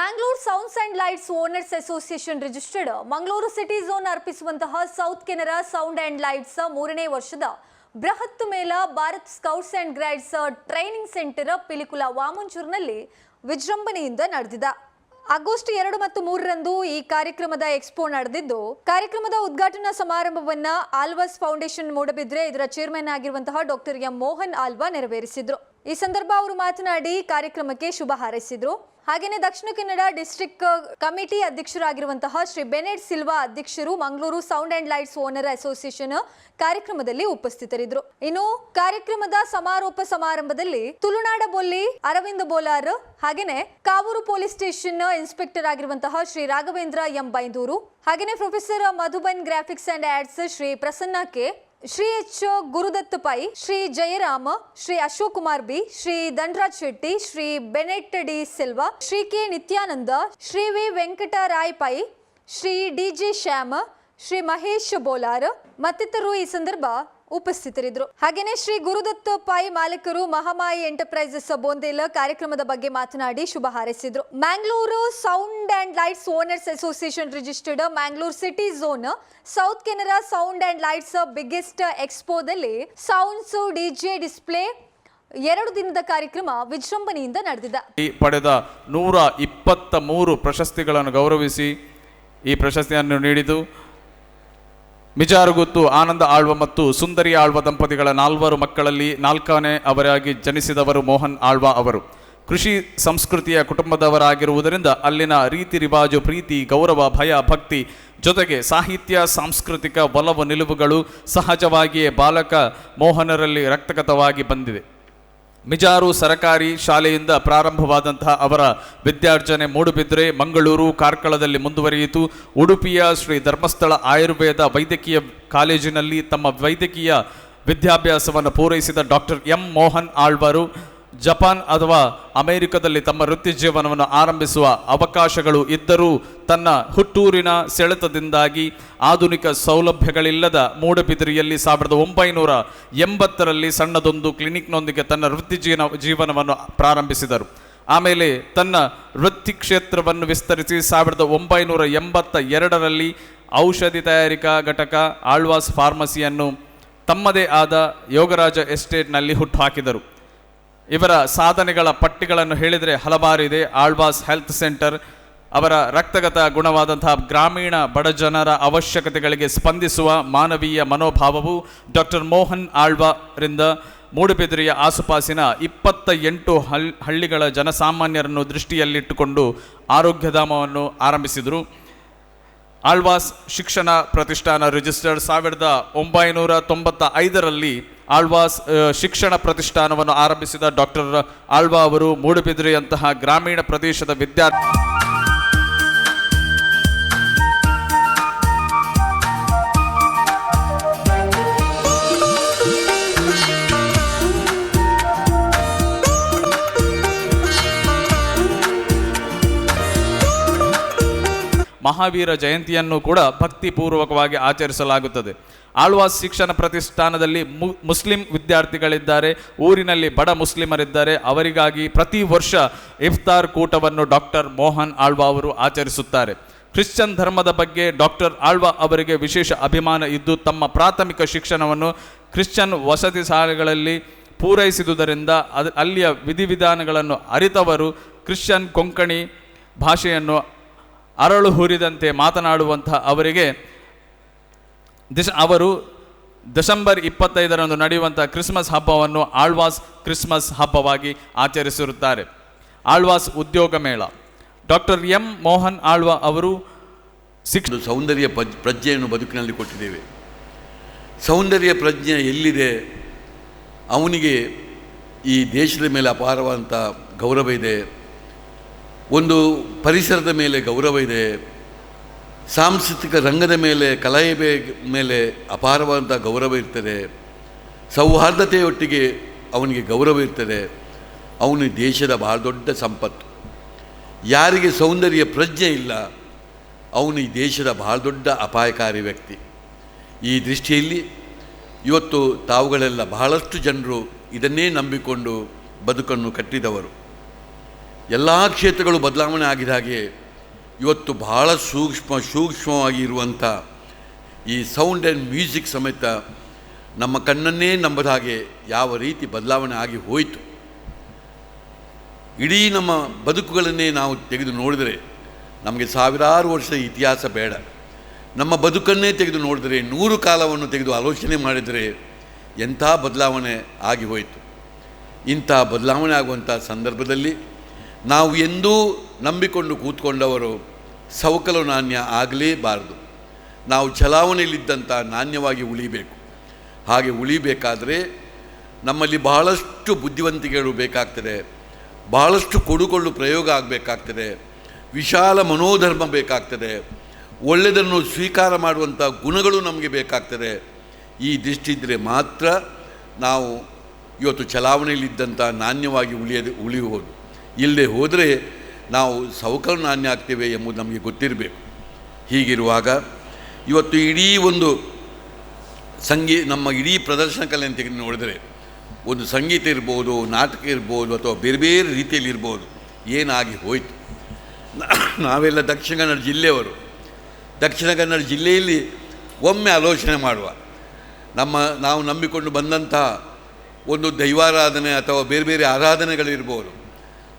Mangalore sounds and lights owners association registered Mangaluru city zone ಅರ್ಪಿಸುವಂತಹ south Canara sound and lights ಮೂರನೇ ವರ್ಷದ ಬೃಹತ್ ಮೇಳ Bharat scouts and guides training centre Pilikula ವಾಮಂಚೂರಿನಲ್ಲಿ ವಿಜೃಂಭಣೆಯಿಂದ ನಡೆದಿದ. August ಎರಡು ಮತ್ತು ಮೂರರಂದು ಈ ಕಾರ್ಯಕ್ರಮದ ಎಕ್ಸ್ಪೋ ನಡೆದಿದ್ದು, ಕಾರ್ಯಕ್ರಮದ ಉದ್ಘಾಟನಾ ಸಮಾರಂಭವನ್ನ ಆಲ್ವಾಸ್ ಫೌಂಡೇಶನ್ ಮೂಡಬಿದ್ರೆ ಇದರ ಚೇರ್ಮನ್ ಆಗಿರುವಂತಹ ಡಾಕ್ಟರ್ ಎಂ ಮೋಹನ್ ಆಲ್ವಾ ನೆರವೇರಿಸಿದ್ರು. ಈ ಸಂದರ್ಭ ಅವರು ಮಾತನಾಡಿ ಕಾರ್ಯಕ್ರಮಕ್ಕೆ ಶುಭ ಹಾರೈಸಿದ್ರು. ಹಾಗೇನೆ ದಕ್ಷಿಣ ಕನ್ನಡ ಡಿಸ್ಟ್ರಿಕ್ಟ್ ಕಮಿಟಿ ಅಧ್ಯಕ್ಷರಾಗಿರುವಂತಹ ಶ್ರೀ ಬೆನೆಟ್ ಸಿಲ್ವಾ ಅಧ್ಯಕ್ಷರು Mangaluru sound and lights owner association ಕಾರ್ಯಕ್ರಮದಲ್ಲಿ ಉಪಸ್ಥಿತರಿದ್ದರು. ಇನ್ನು ಕಾರ್ಯಕ್ರಮದ ಸಮಾರೋಪ ಸಮಾರಂಭದಲ್ಲಿ ತುಳುನಾಡ ಬೊಲ್ಲಿ ಅರವಿಂದ ಬೋಲಾರ್, ಹಾಗೇನೆ ಕಾವೂರು ಪೊಲೀಸ್ ಸ್ಟೇಷನ್ ಇನ್ಸ್ಪೆಕ್ಟರ್ ಆಗಿರುವಂತಹ ಶ್ರೀ ರಾಘವೇಂದ್ರ ಎಂ ಬೈಂದೂರು ಹಾಗೇನೆ professor Madhuban graphics and ads Shri Prasanna K. Shri H Gurudatt Pai Shri Jayarama, Shri Ashok Kumar B, Shri Dandaraj Shetty, Shri Bennet D Silva, Shri K Nithyananda, Shri V Venkatarai Pai Shri D G Shyama, Shri Mahesh Bolar ಮತ್ತಿತರರು ಈ ಸಂದರ್ಭ ಉಪಸ್ಥಿತರಿದ್ದರು. ಹಾಗೇನೆ ಶ್ರೀ ಗುರುದತ್ ಪಾಯಿ ಮಾಲೀಕರು Mahamayi enterprises ಬೋಂದೇಲ ಕಾರ್ಯಕ್ರಮದ ಬಗ್ಗೆ ಮಾತನಾಡಿ ಶುಭ ಹಾರೈಸಿದ್ರು. Mangalore sound and lights owners association registered Mangalore city zone, south Canara sound and lights biggest ಎಕ್ಸ್ಪೋದಲ್ಲಿ sounds DJ display ಎರಡು ದಿನದ ಕಾರ್ಯಕ್ರಮ ವಿಜೃಂಭಣೆಯಿಂದ ನಡೆದಿದೆ. ಈ ಪಡೆದ ನೂರ ಇಪ್ಪತ್ತ ಮೂರು ಪ್ರಶಸ್ತಿಗಳನ್ನು ಗೌರವಿಸಿ ಈ ಪ್ರಶಸ್ತಿಯನ್ನು ನೀಡಿತು ಮಿಜಾರುಗುತ್ತು ಆನಂದ ಆಳ್ವ ಮತ್ತು ಸುಂದರಿ ಆಳ್ವ ದಂಪತಿಗಳ ನಾಲ್ವರು ಮಕ್ಕಳಲ್ಲಿ ನಾಲ್ಕನೇ ಅವರಾಗಿ ಜನಿಸಿದವರು ಮೋಹನ್ ಆಳ್ವ ಅವರು. ಕೃಷಿ ಸಂಸ್ಕೃತಿಯ ಕುಟುಂಬದವರಾಗಿರುವುದರಿಂದ ಅಲ್ಲಿನ ರೀತಿ ರಿವಾಜು, ಪ್ರೀತಿ, ಗೌರವ, ಭಯ, ಭಕ್ತಿ ಜೊತೆಗೆ ಸಾಹಿತ್ಯ, ಸಾಂಸ್ಕೃತಿಕ ಒಲವು, ನಿಲುವುಗಳು ಸಹಜವಾಗಿಯೇ ಬಾಲಕ ಮೋಹನರಲ್ಲಿ ರಕ್ತಗತವಾಗಿ ಬಂದಿದೆ ಮಿಜಾರು ಸರಕಾರಿ ಶಾಲೆಯಿಂದ ಪ್ರಾರಂಭವಾದಂತಹ ಅವರ ವಿದ್ಯಾರ್ಜನೆ ಮೂಡುಬಿದ್ರೆ ಮಂಗಳೂರು ಕಾರ್ಕಳದಲ್ಲಿ ಮುಂದುವರಿಯಿತು. ಉಡುಪಿಯ ಶ್ರೀ ಧರ್ಮಸ್ಥಳ ಆಯುರ್ವೇದ ವೈದ್ಯಕೀಯ ಕಾಲೇಜಿನಲ್ಲಿ ತಮ್ಮ ವೈದ್ಯಕೀಯ ವಿದ್ಯಾಭ್ಯಾಸವನ್ನು ಪೂರೈಸಿದ ಡಾಕ್ಟರ್ ಎಂ ಮೋಹನ್ ಆಳ್ವರು. ಜಪಾನ್ ಅಥವಾ ಅಮೆರಿಕದಲ್ಲಿ ತಮ್ಮ ವೃತ್ತಿ ಜೀವನವನ್ನು ಆರಂಭಿಸುವ ಅವಕಾಶಗಳು ಇದ್ದರೂ ತನ್ನ ಹುಟ್ಟೂರಿನ ಸೆಳೆತದಿಂದಾಗಿ ಆಧುನಿಕ ಸೌಲಭ್ಯಗಳಿಲ್ಲದ ಮೂಡಬಿದಿರಿಯಲ್ಲಿ ಸಾವಿರದ ಒಂಬೈನೂರ ಎಂಬತ್ತರಲ್ಲಿ ಸಣ್ಣದೊಂದು ಕ್ಲಿನಿಕ್ನೊಂದಿಗೆ ತನ್ನ ವೃತ್ತಿ ಜೀವನ, ಜೀವನವನ್ನು ಪ್ರಾರಂಭಿಸಿದರು. ಆಮೇಲೆ ತನ್ನ ವೃತ್ತಿ ಕ್ಷೇತ್ರವನ್ನು ವಿಸ್ತರಿಸಿ ಸಾವಿರದ ಒಂಬೈನೂರ ಎಂಬತ್ತ ಎರಡರಲ್ಲಿ ಔಷಧಿ ತಯಾರಿಕಾ ಘಟಕ ಆಳ್ವಾಸ್ ಫಾರ್ಮಸಿಯನ್ನು ತಮ್ಮದೇ ಆದ ಯೋಗರಾಜ ಎಸ್ಟೇಟ್ನಲ್ಲಿ ಹುಟ್ಟುಹಾಕಿದರು. ಇವರ ಸಾಧನೆಗಳ ಪಟ್ಟಿಗಳನ್ನು ಹೇಳಿದರೆ ಹಲವಾರು ಇದೆ. ಆಳ್ವಾಸ್ ಹೆಲ್ತ್ ಸೆಂಟರ್ ಅವರ ರಕ್ತಗತ ಗುಣವಾದಂತಹ ಗ್ರಾಮೀಣ ಬಡಜನರ ಅವಶ್ಯಕತೆಗಳಿಗೆ ಸ್ಪಂದಿಸುವ ಮಾನವೀಯ ಮನೋಭಾವವು ಡಾಕ್ಟರ್ ಮೋಹನ್ ಆಳ್ವರಿಂದ ಮೂಡುಬಿದಿರೆಯ ಆಸುಪಾಸಿನ ಇಪ್ಪತ್ತ ಎಂಟು ಹಳ್ ಹಳ್ಳಿಗಳ ಜನಸಾಮಾನ್ಯರನ್ನು ದೃಷ್ಟಿಯಲ್ಲಿಟ್ಟುಕೊಂಡು ಆರೋಗ್ಯಧಾಮವನ್ನು ಆರಂಭಿಸಿದರು. ಆಳ್ವಾಸ್ ಶಿಕ್ಷಣ ಪ್ರತಿಷ್ಠಾನ ರಿಜಿಸ್ಟರ್ಡ್ ಸಾವಿರದ ಒಂಬೈನೂರ ತೊಂಬತ್ತ ಐದರಲ್ಲಿ ಆಳ್ವಾಸ್ ಶಿಕ್ಷಣ ಪ್ರತಿಷ್ಠಾನವನ್ನು ಆರಂಭಿಸಿದ ಡಾಕ್ಟರ್ ಆಳ್ವಾ ಅವರು ಮೂಡುಬಿದ್ರೆಯಂತಹ ಗ್ರಾಮೀಣ ಪ್ರದೇಶದ ವಿದ್ಯಾರ್ಥಿ ಮಹಾವೀರ ಜಯಂತಿಯನ್ನು ಕೂಡ ಭಕ್ತಿಪೂರ್ವಕವಾಗಿ ಆಚರಿಸಲಾಗುತ್ತದೆ. ಆಳ್ವಾಸ್ ಶಿಕ್ಷಣ ಪ್ರತಿಷ್ಠಾನದಲ್ಲಿ ಮು- ಮುಸ್ಲಿಂ ವಿದ್ಯಾರ್ಥಿಗಳಿದ್ದಾರೆ. ಊರಿನಲ್ಲಿ ಬಡ ಮುಸ್ಲಿಮರಿದ್ದಾರೆ. ಅವರಿಗಾಗಿ ಪ್ರತಿ ವರ್ಷ ಇಫ್ತಾರ್ ಕೂಟವನ್ನು ಡಾಕ್ಟರ್ ಮೋಹನ್ ಆಳ್ವಾ ಅವರು ಆಚರಿಸುತ್ತಾರೆ. ಕ್ರಿಶ್ಚಿಯನ್ ಧರ್ಮದ ಬಗ್ಗೆ ಡಾಕ್ಟರ್ ಆಳ್ವಾ ಅವರಿಗೆ ವಿಶೇಷ ಅಭಿಮಾನ ಇದ್ದು ತಮ್ಮ ಪ್ರಾಥಮಿಕ ಶಿಕ್ಷಣವನ್ನು ಕ್ರಿಶ್ಚಿಯನ್ ವಸತಿ ಶಾಲೆಗಳಲ್ಲಿ ಪೂರೈಸಿದುದರಿಂದ ಅಲ್ಲಿಯ ವಿಧಿವಿಧಾನಗಳನ್ನು ಅರಿತವರು ಕ್ರಿಶ್ಚಿಯನ್ ಕೊಂಕಣಿ ಭಾಷೆಯನ್ನು ಅರಳು ಹುರಿದಂತೆ ಮಾತನಾಡುವಂಥ ಅವರಿಗೆ ದಿಶ ಅವರು ಡಿಸೆಂಬರ್ ಇಪ್ಪತ್ತೈದರಂದು ನಡೆಯುವಂಥ ಕ್ರಿಸ್ಮಸ್ ಹಬ್ಬವನ್ನು ಆಳ್ವಾಸ್ ಕ್ರಿಸ್ಮಸ್ ಹಬ್ಬವಾಗಿ ಆಚರಿಸಿರುತ್ತಾರೆ. ಆಳ್ವಾಸ್ ಉದ್ಯೋಗ ಮೇಳ. ಡಾಕ್ಟರ್ ಎಂ ಮೋಹನ್ ಆಳ್ವಾ ಅವರು ಶಿಕ್ಷ ಸೌಂದರ್ಯ ಪ್ರಜ್, ಪ್ರಜ್ಞೆಯನ್ನು ಬದುಕಿನಲ್ಲಿ ಕೊಟ್ಟಿದ್ದೇವೆ. ಸೌಂದರ್ಯ ಪ್ರಜ್ಞೆ ಎಲ್ಲಿದೆ? ಅವನಿಗೆ ಈ ದೇಶದ ಮೇಲೆ ಅಪಾರವಾದಂಥ ಗೌರವ ಇದೆ. ಒಂದು ಪರಿಸರದ ಮೇಲೆ ಗೌರವ ಇದೆ. ಸಾಂಸ್ಕೃತಿಕ ರಂಗದ ಮೇಲೆ ಕಲೆಯ ಮೇಲೆ ಅಪಾರವಾದಂಥ ಗೌರವ ಇರ್ತದೆ. ಸೌಹಾರ್ದತೆಯೊಟ್ಟಿಗೆ ಅವನಿಗೆ ಗೌರವ ಇರ್ತದೆ. ಅವನು ದೇಶದ ಬಹಳ ದೊಡ್ಡ ಸಂಪತ್ತು. ಯಾರಿಗೆ ಸೌಂದರ್ಯ ಪ್ರಜ್ಞೆ ಇಲ್ಲ, ಅವನು ಈ ದೇಶದ ಬಹಳ ದೊಡ್ಡ ಅಪಾಯಕಾರಿ ವ್ಯಕ್ತಿ. ಈ ದೃಷ್ಟಿಯಲ್ಲಿ ಇವತ್ತು ತಾವುಗಳೆಲ್ಲ ಬಹಳಷ್ಟು ಜನರು ಇದನ್ನೇ ನಂಬಿಕೊಂಡು ಬದುಕನ್ನು ಕಟ್ಟಿದವರು. ಎಲ್ಲ ಕ್ಷೇತ್ರಗಳು ಬದಲಾವಣೆ ಆಗಿದ ಹಾಗೆ ಇವತ್ತು ಬಹಳ ಸೂಕ್ಷ್ಮ, ಸೂಕ್ಷ್ಮವಾಗಿ ಇರುವಂಥ ಈ ಸೌಂಡ್ ಆ್ಯಂಡ್ ಮ್ಯೂಸಿಕ್ ಸಮೇತ ನಮ್ಮ ಕಣ್ಣನ್ನೇ ನಂಬದ ಹಾಗೆ ಯಾವ ರೀತಿ ಬದಲಾವಣೆ ಆಗಿ ಹೋಯಿತು. ಇಡೀ ನಮ್ಮ ಬದುಕುಗಳನ್ನೇ ನಾವು ತೆಗೆದು ನೋಡಿದರೆ ನಮಗೆ ಸಾವಿರಾರು ವರ್ಷದ ಇತಿಹಾಸ ಬೇಡ. ನಮ್ಮ ಬದುಕನ್ನೇ ತೆಗೆದು ನೋಡಿದರೆ ನೂರು ಕಾಲವನ್ನು ತೆಗೆದು ಆಲೋಚನೆ ಮಾಡಿದರೆ ಎಂಥ ಬದಲಾವಣೆ ಆಗಿ ಹೋಯಿತು. ಇಂಥ ಬದಲಾವಣೆ ಆಗುವಂಥ ಸಂದರ್ಭದಲ್ಲಿ ನಾವು ಎಂದೂ ನಂಬಿಕೊಂಡು ಕೂತ್ಕೊಂಡವರು ಸವಕಲು ನಾಣ್ಯ ಆಗಲೇಬಾರದು. ನಾವು ಚಲಾವಣೆಯಲ್ಲಿದ್ದಂಥ ನಾಣ್ಯವಾಗಿ ಉಳಿಬೇಕು. ಹಾಗೆ ಉಳಿಬೇಕಾದರೆ ನಮ್ಮಲ್ಲಿ ಬಹಳಷ್ಟು ಬುದ್ಧಿವಂತಿಕೆಗಳು ಬೇಕಾಗ್ತದೆ. ಬಹಳಷ್ಟು ಕೊಡುಕೊಳ್ಳು ಪ್ರಯೋಗ ಆಗಬೇಕಾಗ್ತದೆ. ವಿಶಾಲ ಮನೋಧರ್ಮ ಬೇಕಾಗ್ತದೆ. ಒಳ್ಳೆಯದನ್ನು ಸ್ವೀಕಾರ ಮಾಡುವಂಥ ಗುಣಗಳು ನಮಗೆ ಬೇಕಾಗ್ತದೆ. ಈ ದೃಷ್ಟಿದ್ರೆ ಮಾತ್ರ ನಾವು ಇವತ್ತು ಚಲಾವಣೆಯಲ್ಲಿದ್ದಂಥ ನಾಣ್ಯವಾಗಿ ಉಳಿಯದೆ ಉಳಿಯುವುದು ಇಲ್ಲದೆ ಹೋದರೆ ನಾವು ಸೌಕರ್ಯ ಆಗ್ತೇವೆ ಎಂಬುದು ನಮಗೆ ಗೊತ್ತಿರಬೇಕು. ಹೀಗಿರುವಾಗ ಇವತ್ತು ಇಡೀ ಒಂದು ಸಂಗೀ, ನಮ್ಮ ಇಡೀ ಪ್ರದರ್ಶನ ಕಲೆ ಅಂತ ನೋಡಿದರೆ ಒಂದು ಸಂಗೀತ ಇರ್ಬೋದು, ನಾಟಕ ಇರ್ಬೋದು ಅಥವಾ ಬೇರೆ ಬೇರೆ ರೀತಿಯಲ್ಲಿ ಇರ್ಬೋದು, ಏನಾಗಿ ಹೋಯಿತು. ನಾವೆಲ್ಲ ದಕ್ಷಿಣ ಕನ್ನಡ ಜಿಲ್ಲೆಯವರು. ದಕ್ಷಿಣ ಕನ್ನಡ ಜಿಲ್ಲೆಯಲ್ಲಿ ಒಮ್ಮೆ ಆಲೋಚನೆ ಮಾಡುವ. ನಮ್ಮ, ನಾವು ನಂಬಿಕೊಂಡು ಬಂದಂತಹ ಒಂದು ದೈವಾರಾಧನೆ ಅಥವಾ ಬೇರೆ ಬೇರೆ ಆರಾಧನೆಗಳಿರ್ಬೋದು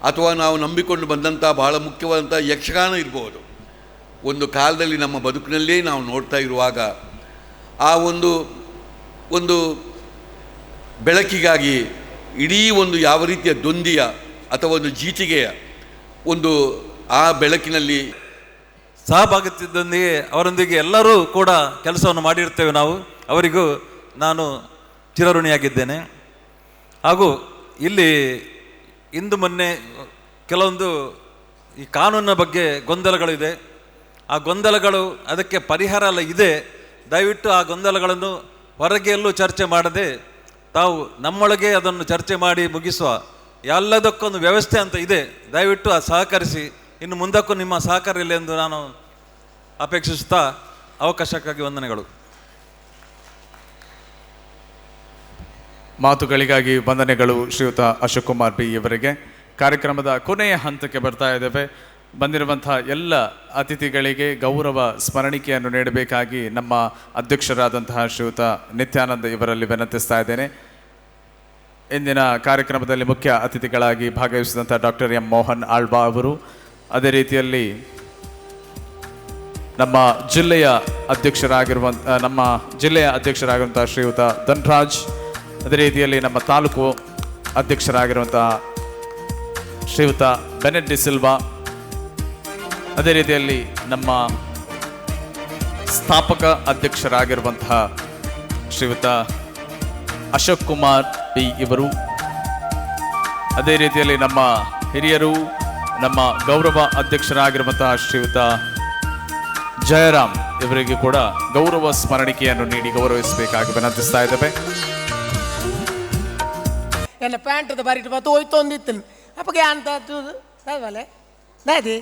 ಅಥವಾ ನಾವು ನಂಬಿಕೊಂಡು ಬಂದಂಥ ಬಹಳ ಮುಖ್ಯವಾದಂಥ ಯಕ್ಷಗಾನ ಇರ್ಬೋದು. ಒಂದು ಕಾಲದಲ್ಲಿ ನಮ್ಮ ಬದುಕಿನಲ್ಲೇ ನಾವು ನೋಡ್ತಾ ಇರುವಾಗ ಆ ಒಂದು ಒಂದು ಬೆಳಕಿಗಾಗಿ ಇಡೀ ಒಂದು ಯಾವ ರೀತಿಯ ದೊಂದಿಯ ಅಥವಾ ಒಂದು ಜೀತಿಗೆಯ ಒಂದು ಆ ಬೆಳಕಿನಲ್ಲಿ ಸಹಭಾಗಿತ್ವದೊಂದಿಗೆ ಅವರೊಂದಿಗೆ ಎಲ್ಲರೂ ಕೂಡ ಕೆಲಸವನ್ನು ಮಾಡಿರ್ತೇವೆ ನಾವು. ಅವರಿಗೂ ನಾನು ಚಿರಋಣಿಯಾಗಿದ್ದೇನೆ. ಹಾಗೂ ಇಲ್ಲಿ ಇಂದು ಮೊನ್ನೆ ಕೆಲವೊಂದು ಈ ಕಾನೂನಿನ ಬಗ್ಗೆ ಗೊಂದಲಗಳಿದೆ. ಆ ಗೊಂದಲಗಳು ಅದಕ್ಕೆ ಪರಿಹಾರ ಎಲ್ಲ ಇದೆ. ದಯವಿಟ್ಟು ಆ ಗೊಂದಲಗಳನ್ನು ಹೊರಗೆಯಲ್ಲೂ ಚರ್ಚೆ ಮಾಡದೆ ತಾವು ನಮ್ಮೊಳಗೆ ಅದನ್ನು ಚರ್ಚೆ ಮಾಡಿ ಮುಗಿಸುವ ಎಲ್ಲದಕ್ಕೊಂದು ವ್ಯವಸ್ಥೆ ಅಂತ ಇದೆ. ದಯವಿಟ್ಟು ಆ ಸಹಕರಿಸಿ. ಇನ್ನು ಮುಂದಕ್ಕೂ ನಿಮ್ಮ ಸಹಕಾರ ಇಲ್ಲ ಎಂದು ನಾನು ಅಪೇಕ್ಷಿಸುತ್ತಾ ಅವಕಾಶಕ್ಕಾಗಿ ವಂದನೆಗಳು. ಮಾತುಗಳಿಗಾಗಿ ವಂದನೆಗಳು ಶ್ರೀಯುತ ಅಶೋಕ್ ಕುಮಾರ್ ಬಿ ಇವರಿಗೆ. ಕಾರ್ಯಕ್ರಮದ ಕೊನೆಯ ಹಂತಕ್ಕೆ ಬರ್ತಾ ಇದ್ದೇವೆ. ಬಂದಿರುವಂಥ ಎಲ್ಲ ಅತಿಥಿಗಳಿಗೆ ಗೌರವ ಸ್ಮರಣಿಕೆಯನ್ನು ನೀಡಬೇಕಾಗಿ ನಮ್ಮ ಅಧ್ಯಕ್ಷರಾದಂತಹ ಶ್ರೀಯುತ ನಿತ್ಯಾನಂದ ಇವರಲ್ಲಿ ವಿನಂತಿಸ್ತಾ ಇದ್ದೇನೆ. ಇಂದಿನ ಕಾರ್ಯಕ್ರಮದಲ್ಲಿ ಮುಖ್ಯ ಅತಿಥಿಗಳಾಗಿ ಭಾಗವಹಿಸಿದಂಥ ಡಾಕ್ಟರ್ ಎಂ ಮೋಹನ್ ಆಳ್ವಾ ಅವರು. ಅದೇ ರೀತಿಯಲ್ಲಿ ನಮ್ಮ ಜಿಲ್ಲೆಯ ಅಧ್ಯಕ್ಷರಾಗಿರುವಂಥ, ನಮ್ಮ ಜಿಲ್ಲೆಯ ಅಧ್ಯಕ್ಷರಾಗಿರುವಂಥ ಶ್ರೀಯುತ ಧನ್ರಾಜ್. ಅದೇ ರೀತಿಯಲ್ಲಿ ನಮ್ಮ ತಾಲೂಕು ಅಧ್ಯಕ್ಷರಾಗಿರುವಂತಹ ಶ್ರೀಯುತ ಬೆನೆಟ್ ಡಿಸಿಲ್ವಾ ಅದೇ ರೀತಿಯಲ್ಲಿ ನಮ್ಮ ಸ್ಥಾಪಕ ಅಧ್ಯಕ್ಷರಾಗಿರುವಂತಹ ಶ್ರೀಯುತ ಅಶೋಕ್ ಕುಮಾರ್ ಪಿ ಇವರು, ಅದೇ ರೀತಿಯಲ್ಲಿ ನಮ್ಮ ಹಿರಿಯರು, ನಮ್ಮ ಗೌರವ ಅಧ್ಯಕ್ಷರಾಗಿರುವಂತಹ ಶ್ರೀಯುತ ಜಯರಾಮ್ ಇವರಿಗೆ ಕೂಡ ಗೌರವ ಸ್ಮರಣಿಕೆಯನ್ನು ನೀಡಿ ಗೌರವಿಸಬೇಕಾಗಿ ವಿನಂತಿಸ್ತಾ ಇದ್ದೇವೆ. ಎನ್ನ ಪ್ಯಾಂಟದ ಬರಿಟ್ ಬತ್ತು ಹೋಯ್ತು ಒಂದಿತ್ತು ಅಪ್ಪಗೆ ಅಂತ ಅದ್ವಲೆ ನಾದಿ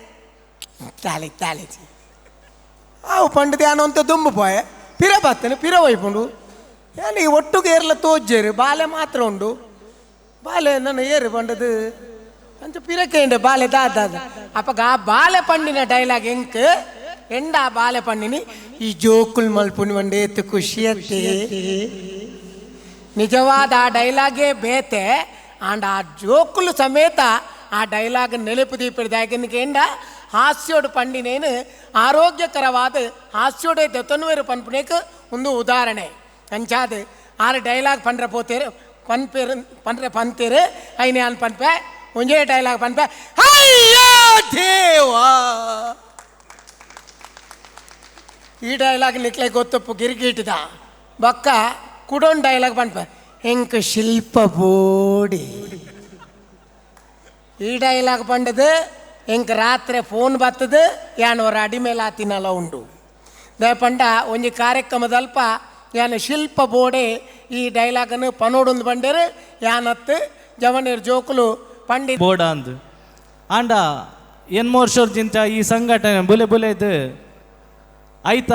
ತಾಳಿ ತಾಳಿ ಅವು ಪಂಡದ ಯಾನೋ ಅಂತ ದುಂಬು ಪಾಯ ಪಿರ ಬತ್ತನೆ ಪಿರ ಒಯ್ಪುಂಡು ಏನು ಈ ಒಟ್ಟು ಏರ್ಲ ತೋಜ್ಜೇರು ಬಾಲೆ ಮಾತ್ರ ಉಂಡು ಬಾಲೆ ನನ್ನ ಏರು ಪಂಡದು ಅಂತ ಪಿರಕೇಂಡೆ ಬಾಲೆ ದಾದ ಅಪ್ಪಗ ಆ ಬಾಲೆ ಪಂಡಿನ ಡೈಲಾಗ್ ಎಂಕ್ ಎಂಡ ಬಾಲೆ ಪಂಡಿನಿ ಈ ಜೋಕುಲ್ ಮಲ್ಪುನಿ ಒಂಡೆ ಎತ್ತು ಖುಷಿ నిజవాద ఆ డైలాగే బేతే అండ్ ఆ జోకులు సమేత ఆ డైలాగ్ ನೆನಪು ದೀಪಿಡ್ದಾಗಿನ್ಕೇಂಡ ಹಾಸ್ಯೋಡು ಪಂಡಿ ನೇನು ಆರೋಗ್ಯಕರವಾದ ಹಾಸ್ಯೋಡೆ ದೊತ್ತನುವೇರು ಪನ್ಪುನೇಕ್ ಒಂದು ಉದಾಹರಣೆ ಅಂಚಾದ ಆರು ಡೈಲಾಗ್ ಪಂಡ್ರ ಪೋತೇರು ಪನ್ಪೇರು ಪಂಡ್ರೆ ಪಂತೇರು ಐನೇ ಅನ್ ಪನ್ಪೆ ಒಂಜೇ ಡೈಲಾಗ್ ಪನ್ಪೆ ಅಯ್ಯೋ ದೇವಾ ಈ ಡೈಲಾಗ್ ನಿಕ್ಲೆ ಗೊತ್ತಪ್ಪು ಗಿರಿಗೀಟಿದ ಬಕ್ಕ ಕುಡೊಂದು ಡೈಲಾಗ್ ಬಂತ ಹೆಂಕ ಶಿಲ್ಪ ಬೋಡಿ. ಈ ಡೈಲಾಗ್ ಬಂಡದು ಹೆಂಕ ರಾತ್ರಿ ಫೋನ್ ಬತ್ತದು ಯಾನವರ ಅಡಿ ಮೇಲೆ ಆತಿನಲ್ಲ ಉಂಡು. ದಯಪಂಡ ಪಂಡ ಒಂಜಿ ಕಾರ್ಯಕ್ರಮದಲ್ಪ ಯಾನ ಶಿಲ್ಪ ಬೋಡೆ ಈ ಡೈಲಾಗನ್ನು ಪನೋಡೊಂದು ಬಂಡರು ಯಾನತ್ತು ಜವನೀರ್ ಜೋಕುಲು ಪಂಡಿ ಬೋಡ ಅಂದ್. ಆಂಡ ಎನ್ಮೋರ್ಷೋರ್ಜಿಂಚ ಈ ಸಂಘಟನೆ ಬುಲೆ ಬುಲೆದು ಐತ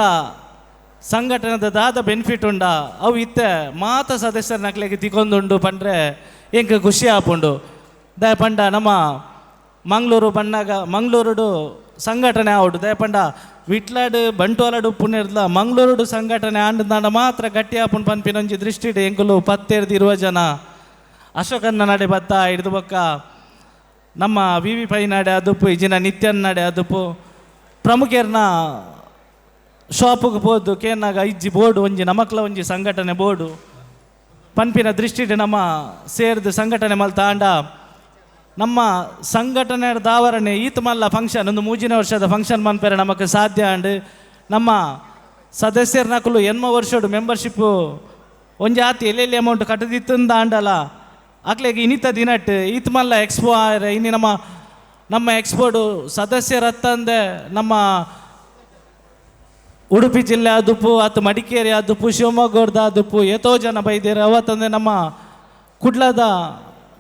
ಸಂಘಟನೆದ ದಾದ ಬೆನಿಫಿಟ್ ಉಂಡ? ಅವು ಇತ್ತೆ ಮಾತ ಸದಸ್ಯರ ನಕ್ಲೆಗೆ ತಿಕೊಂದುಂಡು ಪಂಡ್ರೆ ಎಂಕ ಖುಷಿ ಆಪುಂಡು. ದ ಪಂಡ ನಮ್ಮ ಮಂಗಳೂರು ಬಣ್ಣಾಗ, ಮಂಗಳೂರುಡು ಸಂಘಟನೆ ಆವಡು. ದಯಪಂಡ ವಿಟ್ಲಾಡು, ಬಂಟ್ವಾಲಡು ಪುಣ್ಯರ್ಲ ಮಂಗಳೂರುಡು ಸಂಘಟನೆ ಆಂಡದಾಂಡ ಮಾತ್ರ ಗಟ್ಟಿ ಆಪುಂಡು ಪನ್ಪಿನೊಂಜಿ ದೃಷ್ಟಿಡ್ ಎಂಕುಲು ಪತ್ತೆರ್ದು ಇರುವ ಜನ. ಅಶೋಕನ್ನ ನಡೆ ಬತ್ತ ಹಿಡಿದು ಬೊಕ್ಕ ನಮ್ಮ ವಿ ವಿ ಪೈ ನಾಡೆ ಅದುಪ್ಪು ಇಜಿನ ನಿತ್ಯನ್ ನಾಡೆ ಅದುಪ್ಪು. ಪ್ರಮುಖರ್ನ ಶಾಪಿಗೆ ಪೋದು ಕೇನಾಗ ಇಜ್ಜಿ ಬೋರ್ಡು ಒಂಜಿ ನಮಕ್ಲ ಒಂಜಿ ಸಂಘಟನೆ ಬೋರ್ಡು. ಪನ್ಪಿನ ದೃಷ್ಟಿಡ್ ನಮ್ಮ ಸೇರಿದ ಸಂಘಟನೆ ಮಲ್ ತಾಂಡ ನಮ್ಮ ಸಂಘಟನೆ ದಾವರಣೆ ಈತ ಮಲ್ಲ ಫಂಕ್ಷನ್ ಒಂದು ಮೂಜಿನ ವರ್ಷದ ಫಂಕ್ಷನ್ ಮನ್ಪೇರೆ ನಮಗೆ ಸಾಧ್ಯ ಅಂಡ್ ನಮ್ಮ ಸದಸ್ಯರ ನಕಲು ಎನ್ಮ ವರ್ಷಡು ಮೆಂಬರ್ಶಿಪ್ ಒಂಜಿ ಆತಿ ಎಲ್ಲೆಲ್ಲಿ ಅಮೌಂಟ್ ಕಟ್ಟದಿತ್ತಂದ ಅಂಡಲ್ಲ ಅಕ್ಲೆಗೆ ಇನಿತ ದಿನಟ್ ಈತ ಮಲ್ಲ ಎಕ್ಸ್ಪೋ ಆಯ್ರೆ ಇನ್ನು ನಮ್ಮ ನಮ್ಮ ಎಕ್ಸ್ಪೋರ್ಡು ಸದಸ್ಯರತ್ತಂದೆ ನಮ್ಮ ಉಡುಪಿ ಜಿಲ್ಲೆ ಆದುಪ್ಪು ಅಥವಾ ಮಡಿಕೇರಿ ಆದುಪ್ಪು ಶಿವಮೊಗ್ಗದ ಆದುಪ್ಪು ಎಷ್ಟೋ ಜನ ಬೈದಿರ. ಅವತ್ತಂದ್ರೆ ನಮ್ಮ ಕುಡ್ಲದ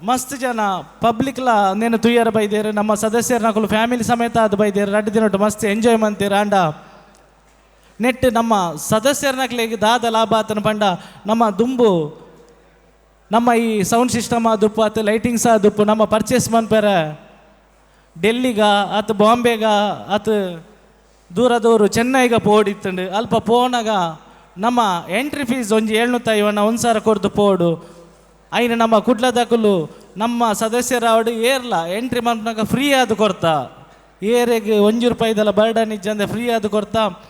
ಮಸ್ತ್ ಜನ ಪಬ್ಲಿಕ್ಲ ನೇನು ತುಯ್ಯರ ಬೈದೇರು. ನಮ್ಮ ಸದಸ್ಯರ ನಕಲು ಫ್ಯಾಮಿಲಿ ಸಮೇತ ಅದು ಬೈದೇರು. ಎರಡು ದಿನ ಮಸ್ತ್ ಎಂಜಾಯ್ ಮಂತೀರ. ಅಂಡ ನೆಟ್ ನಮ್ಮ ಸದಸ್ಯರ ನಕಲಿಗೆ ದಾದ ಲಾಭ ಆತನ ಪಂಡ ನಮ್ಮ ದುಂಬು, ನಮ್ಮ ಈ ಸೌಂಡ್ ಸಿಸ್ಟಮ್ ಆದುಪ್ಪು ಅಥವಾ ಲೈಟಿಂಗ್ಸ್ ಆದುಪ್ಪು, ನಮ್ಮ ಪರ್ಚೇಸ್ ಮನ್ಪೇರ ಡೆಲ್ಲಿಗ ಅತ್ ಬಾಂಬೆಗ ಅತ್ ದೂರ ಚೆನ್ನೈಗೆ ಪೋಡಿತ್ತುಂಡು. ಅಲ್ಪ ಪೋನಾಗ ನಮ್ಮ ಎಂಟ್ರಿ ಫೀಸ್ ಒಂಜಿ ಏಳ್ನೂತ್ತ ಒಂದು ಸಾವಿರ ಕೊಡ್ದು ಪೋಡು. ಐನ ನಮ್ಮ ಕುಡ್ಲದಕುಲು ನಮ್ಮ ಸದಸ್ಯರ ಅವಡು ಏರ್ಲ ಎಂಟ್ರಿ ಮನ್ಪನಾಗ ಫ್ರೀ ಆದು ಕೊಡ್ತಾ. ಏರೆಗೆ ಒಂಜಿ ರೂಪಾಯಿದೆಲ್ಲ ಬರ್ಡನ್ ಇಜ್ಜಂದೆ ಫ್ರೀ ಆದು ಕೊಡ್ತಾ.